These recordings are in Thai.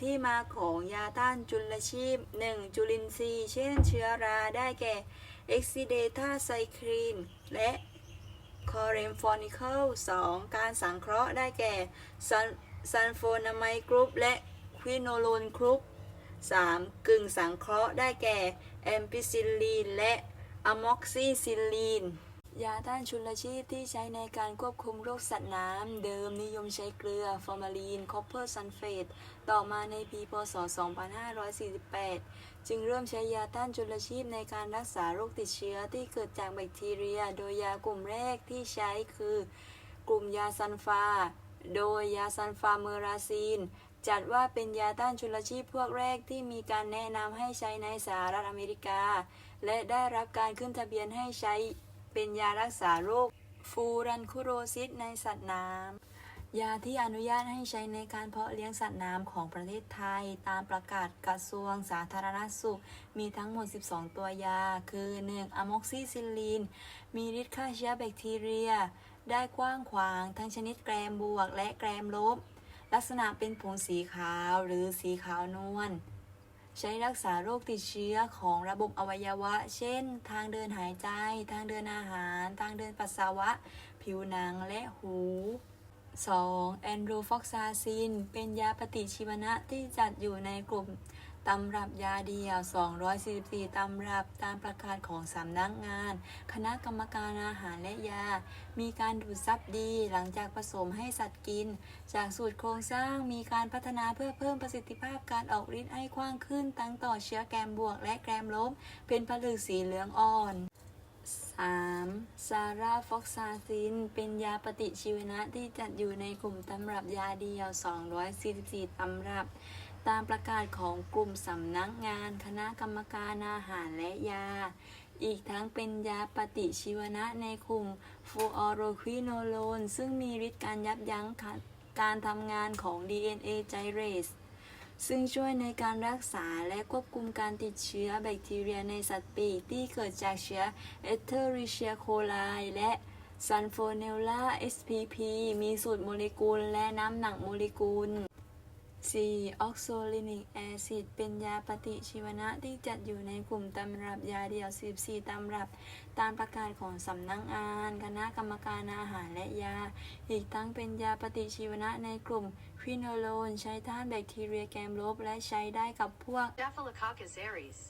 ที่มาของยาต้านจุลชีพ 1. จุลินทรีย์ เช่นเชื้อราได้แก่ e x i d e t a c y c l i n และ c o r e m p h o n i c a l 2. การสังเคราะห์ได้แก่ ซันโฟนามายกรุ๊ปและควิโนโลนกรุ๊ป 3. กึ่งสังเคราะห์ได้แก่แอมพิซิลลีนและอะม็อกซิซิลลีน ยาต้านชุลชีพที่ใช้ในการควบคุมโรคสัตว์น้ำ เดิมนิยมใช้เกลือ ฟอร์มาลีน คอปเปอร์ซัลเฟต ต่อมาในปีพศ 2548 จึงเริ่มใช้ยาต้านจุลชีพในการรักษาโรคติดเชื้อที่เกิดจากแบคทีเรีย โดยยากลุ่มแรกที่ใช้คือกลุ่มยาซันฟา โดยยาซันฟาเมอราซีน จัดว่าเป็นยาต้านจุลชีพพวกแรกที่มีการแนะนำให้ใช้ในสหรัฐอเมริกา และได้รับการขึ้นทะเบียนให้ใช้ เป็นยารักษาโรคฟูรันคุโรซิสในสัตว์น้ำยาที่อนุญาตให้ใช้ในการเพาะเลี้ยงสัตว์น้ำของประเทศไทย ตามประกาศกระทรวงสาธารณสุข มีทั้งหมด 12 ตัวยา คือ 1. อะม็อกซิซิลลีนมีฤทธิ์ฆ่าเชื้อแบคทีเรีย ได้กว้างขวางทั้งชนิดแกรมบวกและแกรมลบ ลักษณะเป็นผงสีขาวหรือสีขาวนวล ใช้รักษาโรคติดเชื้อของระบบอวัยวะ เช่น ทางเดินหายใจ ทางเดินอาหาร ทางเดินปัสสาวะ ผิวหนังและหู 2. แอนโดรฟอกซาซิน เป็นยาปฏิชีวนะที่จัดอยู่ในกลุ่ม ตำรับยาเดียว 244 ตำรับตามประกาศของสำนักงาน คณะกรรมการอาหารและยา มีการดูดซับดีหลังจากผสมให้สัตว์กิน จากสูตรโครงสร้างมีการพัฒนาเพื่อเพิ่มประสิทธิภาพการออกฤทธิ์ให้กว้างขึ้นตั้งต่อเชื้อแกมบวกและแกมลบเป็นผลึกสีเหลืองอ่อน 3. ซาราฟอกซาซิน เป็นยาปฏิชีวนะที่จัดอยู่ในกลุ่มตำรับยาเดียว 244 ตำรับ ตามประกาศของกลุ่มสำนักงานคณะกรรมการอาหารและยา อีกทั้งเป็นยาปฏิชีวนะในกลุ่มฟูออโรควิโนโลน ซึ่งมีฤทธิ์การยับยั้งการทำงานของ DNA ไจเรสซึ่งช่วยในการรักษาและควบคุมการติดเชื้อแบคทีเรียในสัตว์ปีกที่เกิดจากเชื้อ Escherichia coli และ Salmonella spp มีสูตรโมเลกุลและน้ำหนักโมเลกุล 4. ออกโซลินิกแอซิดเป็นยาปฏิชีวนะที่จัดอยู่ในกลุ่มตำรับยาเดี่ยว 14 ตำรับ ตามประกาศของสำนักงาน คณะกรรมการอาหารและยา อีกทั้งเป็นยาปฏิชีวนะในกลุ่มควินโลน ใช้ต้านแบคทีเรียแกมลบ และใช้ได้กับพวก Staphylococcus aureus.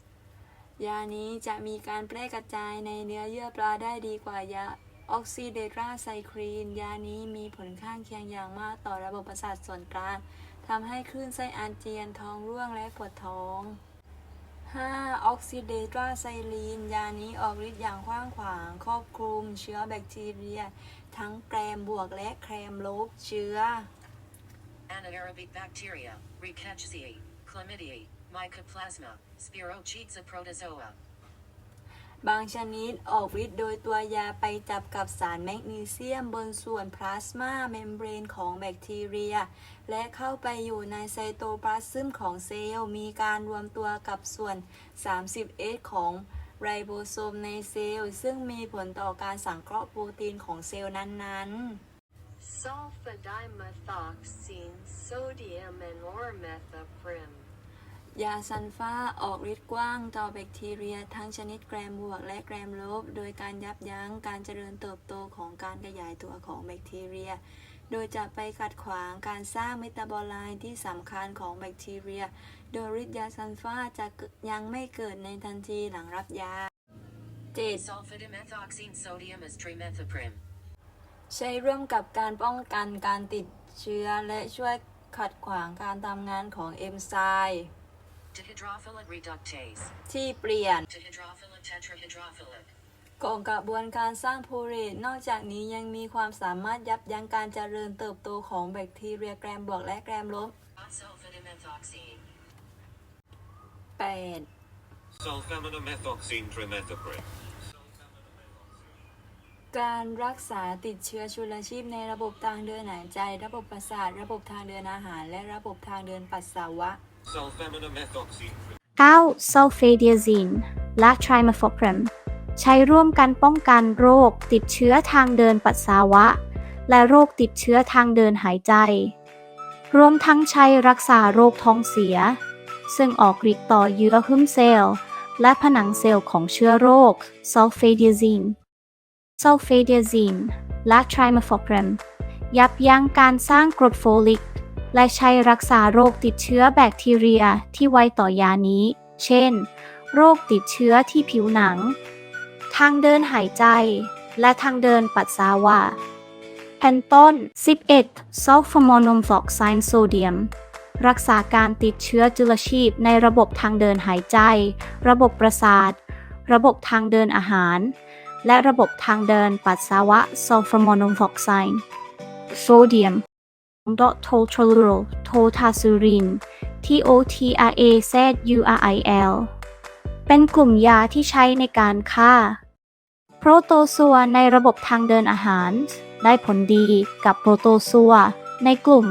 ยานี้จะมีการแพร่กระจายในเนื้อเยื่อปลาได้ดีกว่ายาออกซิเดตราไซคลีน ยานี้มีผลข้างเคียงอย่างมากต่อระบบประสาทส่วนกลาง ทำให้คลื่นไส้อาเจียนท้องร่วงและปวดท้อง 5. ออกซิเดตราไซลีน ยานี้ออกฤทธิ์อย่างกว้างขวาง ครอบคลุมเชื้อแบคทีเรีย ทั้งแกรมบวกและแครมลบเชื้อ Anaerobic bacteria, rickettsiae, chlamydiae, Mycoplasma, Spirochaeta protozoa. บางชนิดออกฤทธิ์โดยตัวยาไปจับกับสารแมกนีเซียมบนส่วนพลาสมาเมมเบรนของแบคทีเรีย และเข้าไปอยู่ในไซโตพลาซึมของเซลล์ มีการรวมตัวกับส่วน 30S ของไรโบโซมในเซลล์ ซึ่งมีผลต่อการสังเคราะห์โปรตีนของเซลล์นั้นๆ sulfadimethoxine, sodium, and ormethoprim. ยาซันฟ้าออกฤทธิ์กว้างต่อแบคทีเรีย ทั้งชนิดแกรมบวกและแกรมลบ โดยการยับยั้งการเจริญเติบโตของการขยายตัวของแบคทีเรีย โดยจะไปขัดขวางการสร้างเมตาบอไลต์ที่สำคัญของแบคทีเรีย โดยฤทธิ์ยาซันฟ้าจะยังไม่เกิดในทันทีหลังรับยา 7. Sulfadimethoxine sodium is trimethoprim. ใช้ร่วมกับการป้องกันการติดเชื้อและช่วยขัดขวางการทำงานของเอนไซม์ Dihydrofolate reductase. ที่เปลี่ยน Dihydrofolate tetrahydrofolate. ของกระบวนการสร้างโพเรตนอกจากนี้ยังมีความสามารถยับยั้งการเจริญเติบโตของแบคทีเรียแกรมบวกและแกรมลบ Sulfadimethoxine. 8. Sulfaminomethoxine trimethoprim. การรักษาติดเชื้อชุลชีพในระบบทางเดินหายใจ ระบบประสาท ระบบทางเดินอาหาร และระบบทางเดินปัสสาวะ 9. Sulfadiazine และ Trimethoprim ใช้ร่วมกันป้องกันโรคติดเชื้อทางเดินปัสสาวะ และโรคติดเชื้อทางเดินหายใจ รวมทั้งใช้รักษาโรคท้องเสีย ซึ่งออกฤทธิ์ต่อเยื่อหุ้มเซลล์ และผนังเซลล์ของเชื้อโรคซัลเฟเดียซินซัลเฟเดียซินและไทรมาฟอพรมยับยั้งการสร้างกรดโฟลิก และใช้รักษาโรคติดเชื้อแบคทีเรียที่ไวต่อยานี้ เช่น โรคติดเชื้อที่ผิวหนัง ทางเดินหายใจ และทางเดินปัสสาวะแผ่นต้น 11 ซัลฟอร์โมนมฟอกไซน์โซเดียม รักษาการติดเชื้อจุลชีพในระบบทางเดินหายใจ ระบบประสาท ระบบทางเดินอาหาร และระบบทางเดินปัสสาวะซัลฟอร์โมนมฟอกไซน์โซเดียม ดอโททรลูโรโททาซูริน T O T R A Z U R I L เป็นกลุ่มยาที่ใช้ในการฆ่า โปรโตซัวในระบบทางเดินอาหาร ได้ผลดีกับโปรโตซัวในกลุ่ม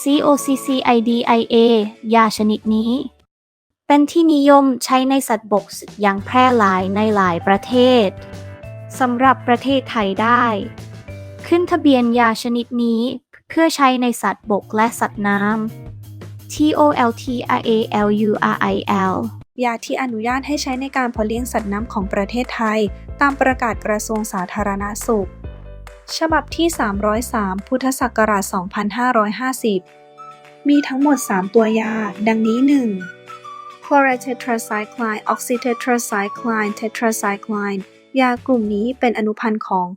COCCIDIA ยาชนิดนี้ เป็นที่นิยมใช้ในสัตว์บกอย่างแพร่หลายในหลายประเทศสำหรับประเทศไทยได้ ขึ้นทะเบียนยาชนิดนี้ พื่อใช้ในสัตว์บกและสัตว์น้ำ T O L T R A L U R I L ยาที่อนุญาตให้ใช้ในการเพาะเลี้ยงสัตว์น้ำของประเทศไทย ตามประกาศกระทรวงสาธารณสุข ฉบับที่ 303 พุทธศักราช 2550 มีทั้งหมด 3 ตัวยา ดังนี้ 1. chlorotetracycline oxytetracycline tetracycline ยากลุ่มนี้เป็นอนุพันธ์ของ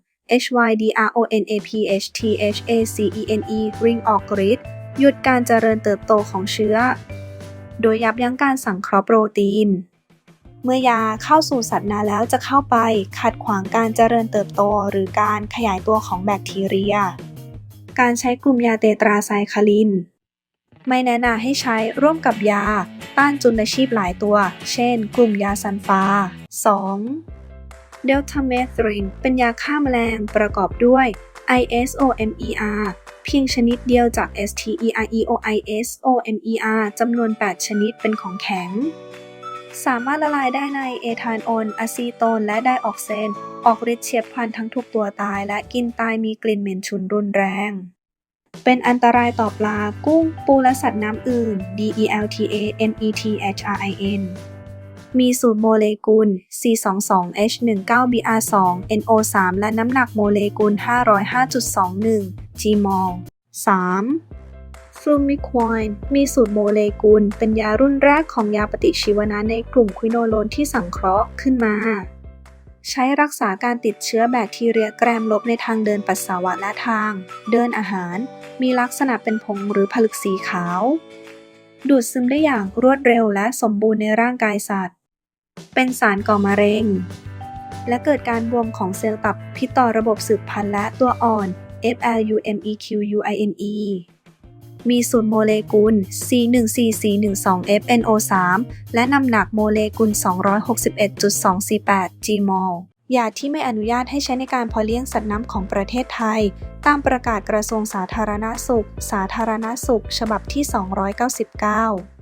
HYDRONAPHTHACENE ริงออกฤทธิ์หยุดการเจริญเติบโตของเชื้อ โดยยับยั้งการสังเคราะห์โปรตีน เมื่อยาเข้าสู่สัตว์นาแล้วจะเข้าไปขัดขวางการเจริญเติบโตหรือการขยายตัวของแบคทีเรีย การใช้กลุ่มยาเตตราไซคาลิน ไม่แนะนำให้ใช้ร่วมกับยาต้านจุลชีพหลายตัว เช่น กลุ่มยาซันฟา 2. เดลทาเมทรินเป็นยาฆ่าแมลงประกอบด้วย ISOMER เพียงชนิดเดียวจาก STEREOISOMER จำนวน 8 ชนิดเป็นของแข็ง สามารถละลายได้ในเอทานอนอะซีโตน และไดออกเซน ออกฤทธิ์เฉียบพลันทั้งทุกตัวตายและกินตายมีกลิ่นเหม็นฉุนรุนแรง เป็นอันตรายต่อปลา กุ้ง ปูและสัตว์น้ำอื่น DELTA METHRIN มีสูตรโมเลกุล C22H19BR2 NO3 และน้ำหนักโมเลกุล 505.21 gmol 3. ฟลูมิควายมีสูตรโมเลกุล เป็นยารุ่นแรกของยาปฏิชีวนะในกลุ่มควิโนโลนที่สังเคราะห์ขึ้นมา ใช้รักษาการติดเชื้อแบคทีเรียแกรมลบในทางเดินปัสสาวะและทาง เดินอาหาร มีลักษณะเป็นผงหรือผลึกสีขาวดูดซึมได้อย่างรวดเร็วและสมบูรณ์ในร่างกายสัตว์ เป็นสารก่อมะเร็ง และเกิดการบวมของเซลล์ตับพิษต่อระบบสืบพันธุ์และตัวอ่อน FLUMEQUINE มีสูตรโมเลกุล C14412FNO3 และน้ำหนักโมเลกุล 261.248 gmol ยาที่ไม่อนุญาตให้ใช้ในการเพาะเลี้ยงสัตว์น้ำของประเทศไทย ตามประกาศกระทรวงสาธารณสุข สาธารณสุข ฉบับที่ 299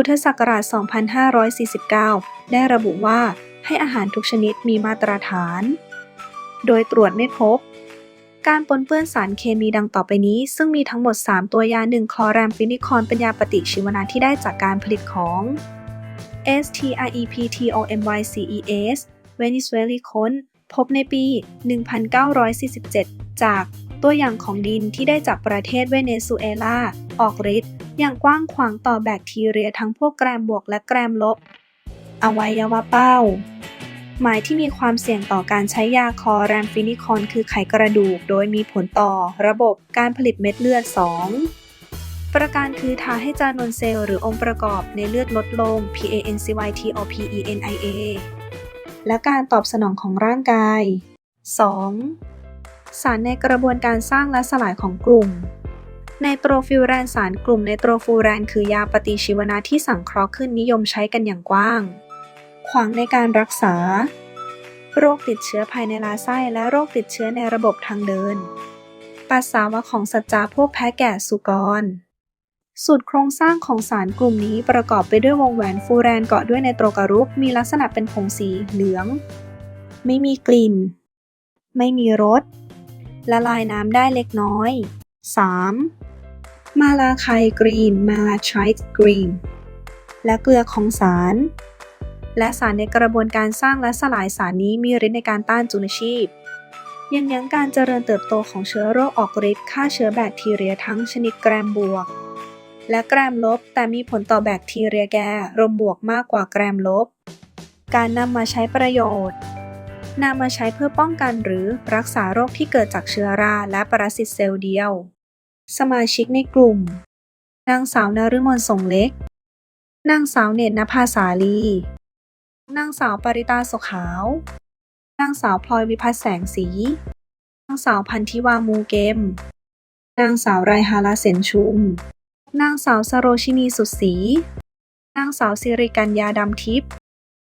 พุทธศักราช 2549 ได้ระบุว่าให้อาหารทุกชนิดมีมาตรฐาน โดยตรวจไม่พบ การปนเปื้อนสารเคมีดังต่อไปนี้ ซึ่งมีทั้งหมด 3 ตัวยา 1 คลอแรมฟินิคอนเป็นยาปฏิชีวนะที่ได้จากการผลิตของ STREPTOMYCES เวนิซุเอลิค้นพบในปี 1947 จากตัวอย่างของดินที่ได้จากประเทศเวเนซุเอลา ออกฤทธิ์ อย่างกว้างขวางต่อแบคทีเรียทั้งพวกแกรมบวกและแกรมลบ อวัยวะเป้า หมายที่มีความเสี่ยงต่อการใช้ยาคอแรมฟินิคอนคือไขกระดูก โดยมีผลต่อ ระบบการผลิตเม็ดเลือด 2 ประการคือทาให้จานวนเซลล์หรือองค์ประกอบในเลือดลดลง PANCYTOPENIA และการตอบสนองของร่างกาย 2. สารในกระบวนการสร้างและสลายของกลุ่ม ไนโตรฟิวแรนสารกลุ่มไนโตรฟูแรนคือยาปฏิชีวนะที่สังเคราะห์ขึ้นนิยมใช้กันอย่างกว้าง ขวางในการรักษา โรคติดเชื้อภายในลาไส้และโรคติดเชื้อในระบบทางเดิน ปัสสาวะของสัตว์จาพวกแพะแกะสุกร สูตรโครงสร้างของสารกลุ่มนี้ประกอบไปด้วยวงแหวนฟูแรนเกาะด้วยไนโตรกรุปมีลักษณะเป็นผงสีเหลือง ไม่มีกลิ่น ไม่มีรส ละลายน้ำได้เล็กน้อย 3. มาลาไคกรีน มาลาไชต์กรีน และเกลือของสาร และสารในกระบวนการสร้างและสลายสารนี้มีฤทธิ์ในการต้านจุลชีพ ยับยั้งการเจริญเติบโตของเชื้อโรคออกฤทธิ์ฆ่าเชื้อแบคทีเรียทั้งชนิดแกรมบวก และแกรมลบ แต่มีผลต่อแบคทีเรียแก่รมบวกมากกว่าแกรมลบ การนำมาใช้ประโยชน์นำมาใช้เพื่อป้องกันหรือรักษาโรคที่เกิดจากเชื้อราและปรสิตเซลล์เดียว สมาชิกในกลุ่ม นางสาวนฤมลสงเล็ก นางสาวเนตรนภาสาลี นางสาวปริตาสุขาว นางสาวพลอยวิพัฒแสงสี นางสาวพันธิวามูเกม นางสาวไรฮาราเซนชุม นางสาวสโรชินีสุดศรีนางสาวสิริกัญญาดำทิพย์